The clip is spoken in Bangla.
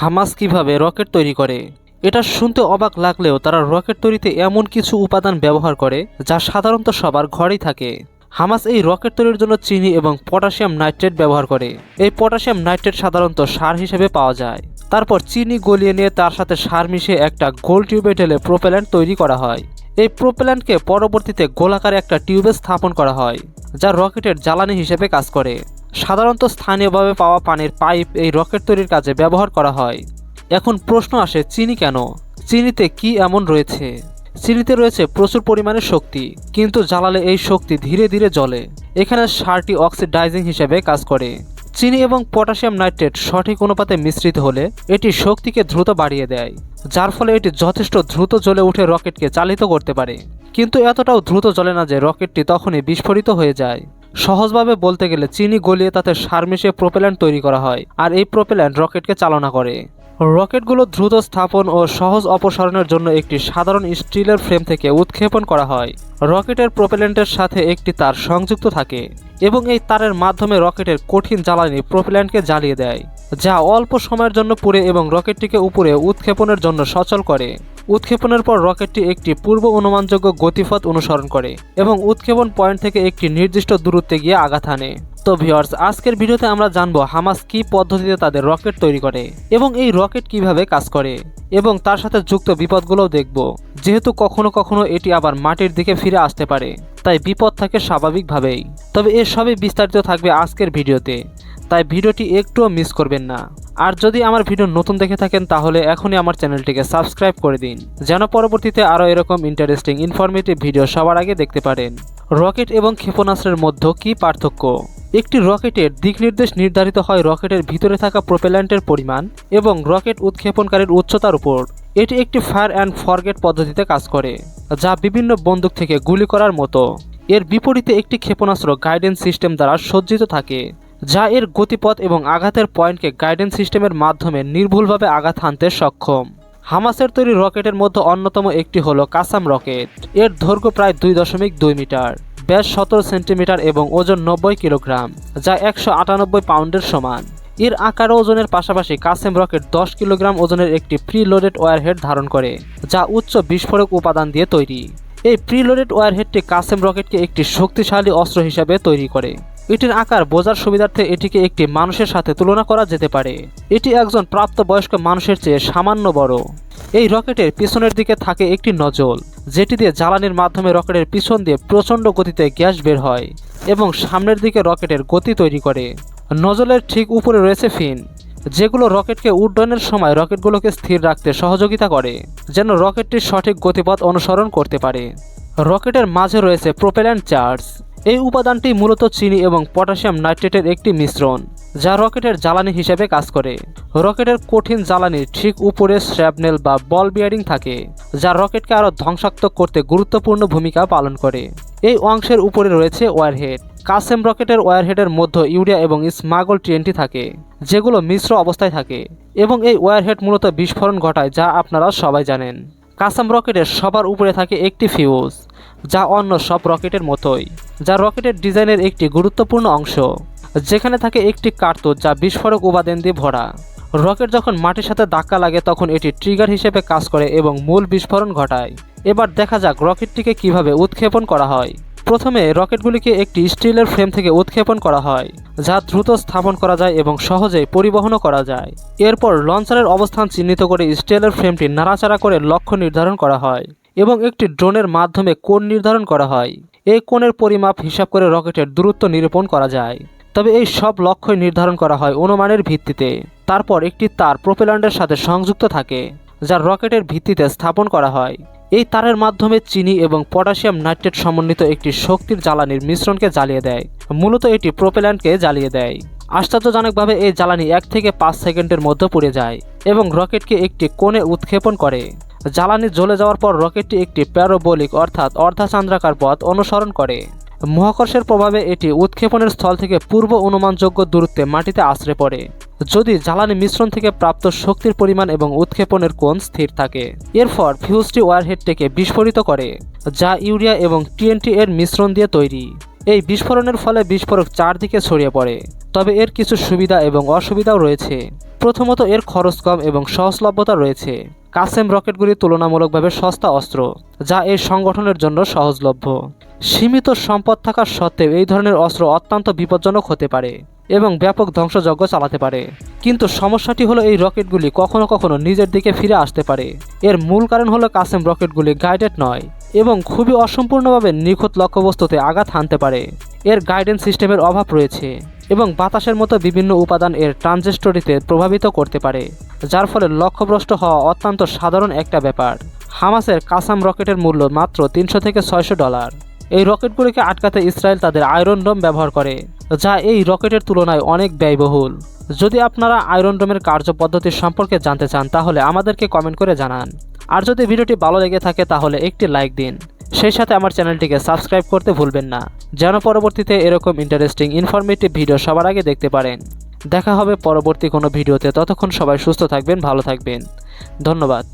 হামাস কীভাবে রকেট তৈরি করে? এটা শুনতে অবাক লাগলেও তারা রকেট তৈরিতে এমন কিছু উপাদান ব্যবহার করে যা সাধারণত সবার ঘরেই থাকে। হামাস এই রকেট তৈরির জন্য চিনি এবং পটাশিয়াম নাইট্রেট ব্যবহার করে। এই পটাশিয়াম নাইট্রেট সাধারণত সার হিসেবে পাওয়া যায়। তারপর চিনি গলিয়ে নিয়ে তার সাথে সার মিশিয়ে একটা গোল টিউবে ঢেলে প্রোপেল্যান্ট তৈরি করা হয়। এই প্রোপেল্যান্টকে পরবর্তীতে গোলাকারে একটা টিউবে স্থাপন করা হয়, যা রকেটের জ্বালানি হিসেবে কাজ করে। সাধারণত স্থানীয়ভাবে পাওয়া পানির পাইপ এই রকেট তৈরির কাজে ব্যবহার করা হয়। এখন প্রশ্ন আসে, চিনি কেন? চিনিতে কি এমন রয়েছে? চিনিতে রয়েছে প্রচুর পরিমাণে শক্তি, কিন্তু জ্বালালে এই শক্তি ধীরে ধীরে জ্বলে। এখানে সারটি অক্সিডাইজিং হিসেবে কাজ করে। চিনি এবং পটাশিয়াম নাইট্রেট সঠিক অনুপাতে মিশ্রিত হলে এটি শক্তিকে দ্রুত বাড়িয়ে দেয়, যার ফলে এটি যথেষ্ট দ্রুত জ্বলে উঠে রকেটকে চালিত করতে পারে। কিন্তু এতটাও দ্রুত জ্বলে না যে রকেটটি তখনই বিস্ফোরিত হয়ে যায়। সহজভাবে বলতে গেলে চিনি গলিয়ে তাতে সার মিশিয়ে প্রোপেল্যান্ট তৈরি করা হয়, আর এই প্রোপেল্যান্ট রকেটকে চালনা করে। রকেটগুলো দ্রুত স্থাপন ও সহজ অপসারণের জন্য একটি সাধারণ স্টিলের ফ্রেম থেকে উৎক্ষেপণ করা হয়। রকেটের প্রোপেল্যান্টের সাথে একটি তার সংযুক্ত থাকে এবং এই তারের মাধ্যমে রকেটের কঠিন জ্বালানি প্রোপেল্যান্টকে জ্বালিয়ে দেয়, যা অল্প সময়ের জন্য পুড়ে এবং রকেটটিকে উপরে উৎক্ষেপণের জন্য সচল করে। উৎক্ষেপণের পর রকেটটি একটি পূর্ব অনুমানযোগ্য গতিপথ অনুসরণ করে এবং উৎক্ষেপণ পয়েন্ট থেকে একটি নির্দিষ্ট দূরত্বে গিয়ে আঘাত আনে তো ভিওর্স আজকের ভিডিওতে আমরা জানব হামাস কি পদ্ধতিতে তাদের রকেট তৈরি করে এবং এই রকেট কীভাবে কাজ করে এবং তার সাথে যুক্ত বিপদগুলোও দেখব। যেহেতু কখনো কখনো এটি আবার মাটির দিকে ফিরে আসতে পারে, তাই বিপদ থাকে স্বাভাবিকভাবেই। তবে এ সবই বিস্তারিত থাকবে আজকের ভিডিওতে। তাই ভিডিওটি একটুও মিস করবেন না। আর যদি আমার ভিডিও নতুন দেখে থাকেন, তাহলে এখনই আমার চ্যানেলটিকে সাবস্ক্রাইব করে দিন, যেন পরবর্তীতে আরও এরকম ইন্টারেস্টিং ইনফরমেটিভ ভিডিও সবার আগে দেখতে পারেন। রকেট এবং ক্ষেপণাস্ত্রের মধ্যে কি পার্থক্য? একটি রকেটের দিক নির্দেশ নির্ধারিত হয় রকেটের ভিতরে থাকা প্রোপেল্যান্টের পরিমাণ এবং রকেট উৎক্ষেপণকারীর উচ্চতার উপর। এটি একটি ফায়ার অ্যান্ড ফরগেট পদ্ধতিতে কাজ করে, যা বিভিন্ন বন্দুক থেকে গুলি করার মতো। এর বিপরীতে একটি ক্ষেপণাস্ত্র গাইডেন্স সিস্টেম দ্বারা সজ্জিত থাকে। যা এর গতিপথ এবং আঘাতের পয়েন্টকে গাইডেন্স সিস্টেমের মাধ্যমে নির্ভুলভাবে আঘাত হানতে সক্ষম। হামাসের তৈরি রকেটের মধ্যে অন্যতম একটি হলো কাসাম রকেট। এর দৈর্ঘ্য প্রায় দুই দশমিক দুই মিটার, ব্যাস সতেরো সেন্টিমিটার এবং ওজন নব্বই কিলোগ্রাম, যা একশো আটানব্বই পাউন্ডের সমান। এর আকার ওজনের পাশাপাশি কাসেম রকেট দশ কিলোগ্রাম ওজনের একটি প্রিলোডেড ওয়ারহেড ধারণ করে, যা উচ্চ বিস্ফোরক উপাদান দিয়ে তৈরি। এই প্রিলোডেড ওয়ারহেডটি কাসেম রকেটকে একটি শক্তিশালী অস্ত্র হিসাবে তৈরি করে। এটির আকার বোঝার সুবিধার্থে এটিকে একটি মানুষের সাথে তুলনা করা যেতে পারে। এটি একজন প্রাপ্তবয়স্ক মানুষের চেয়ে সামান্য বড়। এই রকেটের পিছনের দিকে থাকে একটি নজল, যেটি দিয়ে জ্বালানির মাধ্যমে রকেটের পিছন দিয়ে প্রচণ্ড গতিতে গ্যাস বের হয় এবং সামনের দিকে রকেটের গতি তৈরি করে। নজলের ঠিক উপরে রয়েছে ফিন, যেগুলো রকেটকে উড্ডয়নের সময় রকেটগুলোকে স্থির রাখতে সহযোগিতা করে, যেন রকেটটির সঠিক গতিপথ অনুসরণ করতে পারে। রকেটের মাঝে রয়েছে প্রোপেল্যান্ট চার্জ। এই উপাদানটি মূলত চিনি এবং পটাশিয়াম নাইট্রেটের একটি মিশ্রণ, যা রকেটের জ্বালানি হিসেবে কাজ করে। রকেটের কঠিন জ্বালানির ঠিক উপরে স্র্যাবনেল বা বল বিয়ারিং থাকে, যা রকেটকে আরও ধ্বংসাত্মক করতে গুরুত্বপূর্ণ ভূমিকা পালন করে। এই অংশের উপরে রয়েছে ওয়ারহেড। কাসেম রকেটের ওয়ারহেডের মধ্যে ইউরিয়া এবং স্মাগল টিএনটি থাকে, যেগুলো মিশ্র অবস্থায় থাকে, এবং এই ওয়ারহেড মূলত বিস্ফোরণ ঘটায়, যা আপনারা সবাই জানেন। কাসাম রকেটের সবার উপরে থাকে একটি ফিউজ, যা অন্য সব রকেটের মতোই, যা রকেটের ডিজাইনের একটি গুরুত্বপূর্ণ অংশ। যেখানে থাকে একটি কার্তুজ যা বিস্ফোরক উপাদান দিয়ে ভরা। রকেট যখন মাটির সাথে ধাক্কা লাগে, তখন এটি ট্রিগার হিসেবে কাজ করে এবং মূল বিস্ফোরণ ঘটায়। এবার দেখা যাক রকেটটিকে কীভাবে উৎক্ষেপণ করা হয়। প্রথমে রকেটগুলিকে একটি স্টিলের ফ্রেম থেকে উৎক্ষেপণ করা হয়, যা দ্রুত স্থাপন করা যায় এবং সহজে পরিবহনও করা যায়। এরপর লঞ্চারের অবস্থান চিহ্নিত করে স্টিলের ফ্রেমটি নাড়াচাড়া করে লক্ষ্য নির্ধারণ করা হয় এবং একটি ড্রোনের মাধ্যমে কোণ নির্ধারণ করা হয়। এই কোণের পরিমাপ হিসাব করে রকেটের দূরত্ব নিরূপণ করা যায়। তবে এই সব লক্ষ্যই নির্ধারণ করা হয় অনুমানের ভিত্তিতে। তারপর একটি তার প্রোপেল্যান্ডের সাথে সংযুক্ত থাকে, যা রকেটের ভিত্তিতে স্থাপন করা হয়। এই তারের মাধ্যমে চিনি এবং পটাশিয়াম নাইট্রেট সমন্বিত একটি শক্তির জ্বালানির মিশ্রণকে জ্বালিয়ে দেয়। মূলত এটি প্রোপেল্যান্ডকে জ্বালিয়ে দেয়। আশ্চর্যজনকভাবে এই জ্বালানি এক থেকে পাঁচ সেকেন্ডের মধ্যে পড়ে যায় এবং রকেটকে একটি কোণে উৎক্ষেপণ করে। জ্বালানি জ্বলে যাওয়ার পর রকেটটি একটি প্যারোবলিক অর্থাৎ অর্ধাচান্দ্রাকার পথ অনুসরণ করে। মহাকর্ষের প্রভাবে এটি উৎক্ষেপণের স্থল থেকে পূর্ব অনুমানযোগ্য দূরত্বে মাটিতে আশ্রে পড়ে। যদি জ্বালানি মিশ্রণ থেকে প্রাপ্ত শক্তির পরিমাণ এবং উৎক্ষেপণের কোণ স্থির থাকে, এরপর ফিউজটি ওয়ারহেডটিকে বিস্ফোরিত করে, যা ইউরিয়া এবং টিএনটি এর মিশ্রণ দিয়ে তৈরি। এই বিস্ফোরণের ফলে বিস্ফোরক চারদিকে ছড়িয়ে পড়ে, তবে এর কিছু সুবিধা এবং অসুবিধাও রয়েছে। প্রথমত, এর খরচ কম এবং সহজলভ্যতা রয়েছে। কাসেম রকেটগুলি তুলনামূলকভাবে সস্তা অস্ত্র, যা এই সংগঠনের জন্য সহজলভ্য। সীমিত সম্পদ থাকা সত্ত্বেও এই ধরনের অস্ত্র অত্যন্ত বিপজ্জনক হতে পারে এবং ব্যাপক ধ্বংসযজ্ঞ চালাতে পারে। কিন্তু সমস্যাটি হলো এই রকেটগুলি কখনো কখনো নিজের দিকে ফিরে আসতে পারে। এর মূল কারণ হলো কাসেম রকেটগুলি গাইডেড নয় এবং খুবই অসম্পূর্ণভাবে নিখুঁত লক্ষ্যবস্তুতে আঘাত হানতে পারে। এর গাইডেন্স সিস্টেমের অভাব রয়েছে এবং বাতাসের মতো বিভিন্ন উপাদান এর ট্রানজিস্টরিতে প্রভাবিত করতে পারে, যার ফলে লক্ষ্যভ্রষ্ট হওয়া অত্যন্ত সাধারণ একটা ব্যাপার। হামাসের কাসাম রকেটের মূল্য মাত্র তিনশো থেকে ছয়শো ডলার। এই রকেটগুলিকে আটকাতে ইসরায়েল তাদের আয়রন ডোম ব্যবহার করে, যা এই রকেটের তুলনায় অনেক ব্যয়বহুল। যদি আপনারা আয়রন ডোমের কার্যপদ্ধতি সম্পর্কে জানতে চান, তাহলে আমাদেরকে কমেন্ট করে জানান। আর যদি ভিডিওটি ভালো লেগে থাকে, তাহলে একটি লাইক দিন। সেই সাথে আমার চ্যানেলটিকে সাবস্ক্রাইব করতে ভুলবেন না, যেন পরবর্তীতে এরকম ইন্টারেস্টিং, ইনফরমেটিভ ভিডিও সবার আগে দেখতে পারেন। দেখা হবে পরবর্তী কোনো ভিডিওতে। ততক্ষণ সবাই সুস্থ থাকবেন, ভালো থাকবেন। ধন্যবাদ।